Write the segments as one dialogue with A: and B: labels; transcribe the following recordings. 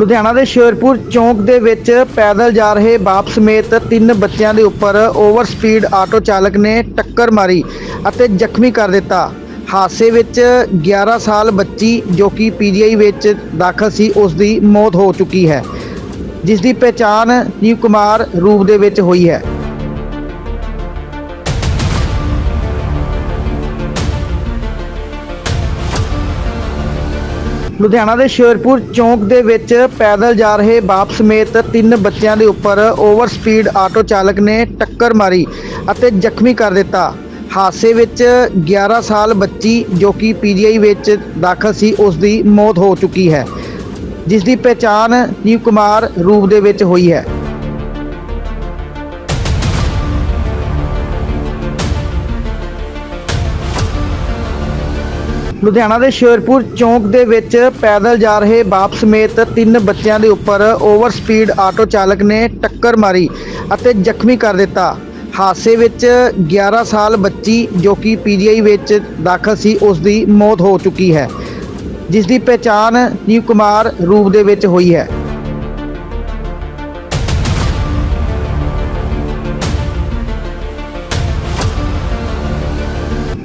A: ਲੁਧਿਆਣਾ ਦੇ ਸ਼ੇਰਪੁਰ ਚੌਂਕ ਦੇ ਵਿੱਚ ਪੈਦਲ ਜਾ ਰਹੇ ਬਾਪ ਸਮੇਤ ਤਿੰਨ ਬੱਚਿਆਂ ਦੇ ਉੱਪਰ ਓਵਰ ਸਪੀਡ ਆਟੋ ਚਾਲਕ ਨੇ ਟੱਕਰ ਮਾਰੀ ਅਤੇ ਜ਼ਖਮੀ ਕਰ ਦਿੱਤਾ। ਹਾਦਸੇ ਵਿੱਚ 11 ਸਾਲ ਬੱਚੀ ਜੋ ਕਿ ਪੀਜੀਆਈ ਵਿੱਚ ਦਾਖਲ ਸੀ, ਉਸ ਦੀ ਮੌਤ ਹੋ ਚੁੱਕੀ ਹੈ, ਜਿਸ ਦੀ ਪਛਾਣ ਨੀਵ ਕੁਮਾਰ ਰੂਪ ਦੇ ਵਿੱਚ ਹੋਈ ਹੈ। ਲੁਧਿਆਣਾ ਦੇ ਸ਼ੇਰਪੁਰ ਚੌਂਕ ਦੇ ਵਿੱਚ ਪੈਦਲ ਜਾ ਰਹੇ ਬਾਪ ਸਮੇਤ ਤਿੰਨ ਬੱਚਿਆਂ ਦੇ ਉੱਪਰ ਓਵਰ ਸਪੀਡ ਆਟੋ ਚਾਲਕ ਨੇ ਟੱਕਰ ਮਾਰੀ ਅਤੇ ਜ਼ਖਮੀ ਕਰ ਦਿੱਤਾ। ਹਾਦਸੇ ਵਿੱਚ 11 ਸਾਲ ਬੱਚੀ ਜੋ ਕਿ ਪੀਜੀਆਈ ਵਿੱਚ ਦਾਖਲ ਸੀ, ਉਸ ਦੀ ਮੌਤ ਹੋ ਚੁੱਕੀ ਹੈ, ਜਿਸ ਦੀ ਪਛਾਣ ਨੀਵ ਕੁਮਾਰ ਰੂਪ ਦੇ ਵਿੱਚ ਹੋਈ ਹੈ। ਲੁਧਿਆਣਾ ਦੇ ਸ਼ੇਰਪੁਰ ਚੌਂਕ ਦੇ ਵਿੱਚ ਪੈਦਲ ਜਾ ਰਹੇ ਬਾਪ ਸਮੇਤ ਤਿੰਨ ਬੱਚਿਆਂ ਦੇ ਉੱਪਰ ਓਵਰ ਸਪੀਡ ਆਟੋ ਚਾਲਕ ਨੇ ਟੱਕਰ ਮਾਰੀ ਅਤੇ ਜ਼ਖਮੀ ਕਰ ਦਿੱਤਾ। ਹਾਦਸੇ ਵਿੱਚ 11 ਸਾਲ ਬੱਚੀ ਜੋ ਕਿ ਪੀਜੀਆਈ ਵਿੱਚ ਦਾਖਲ ਸੀ, ਉਸ ਦੀ ਮੌਤ ਹੋ ਚੁੱਕੀ ਹੈ, ਜਿਸ ਦੀ ਪਛਾਣ ਨੀਵ ਕੁਮਾਰ ਰੂਪ ਦੇ ਵਿੱਚ ਹੋਈ ਹੈ।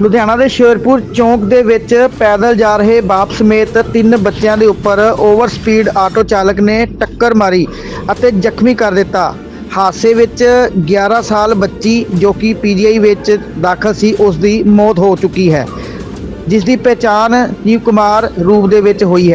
A: ਲੁਧਿਆਣਾ ਦੇ ਸ਼ੇਰਪੁਰ ਚੌਂਕ ਦੇ ਵਿੱਚ ਪੈਦਲ ਜਾ ਰਹੇ ਬਾਪ ਸਮੇਤ ਤਿੰਨ ਬੱਚਿਆਂ ਦੇ ਉੱਪਰ ਓਵਰ ਸਪੀਡ ਆਟੋ ਚਾਲਕ ਨੇ ਟੱਕਰ ਮਾਰੀ ਅਤੇ ਜ਼ਖਮੀ ਕਰ ਦਿੱਤਾ। ਹਾਦਸੇ ਵਿੱਚ 11 ਸਾਲ ਬੱਚੀ ਜੋ ਕਿ ਪੀਜੀਆਈ ਵਿੱਚ ਦਾਖਲ ਸੀ, ਉਸ ਦੀ ਮੌਤ ਹੋ ਚੁੱਕੀ ਹੈ, ਜਿਸ ਦੀ ਪਛਾਣ ਨੀਵ ਕੁਮਾਰ ਰੂਪ ਦੇ ਵਿੱਚ ਹੋਈ ਹੈ।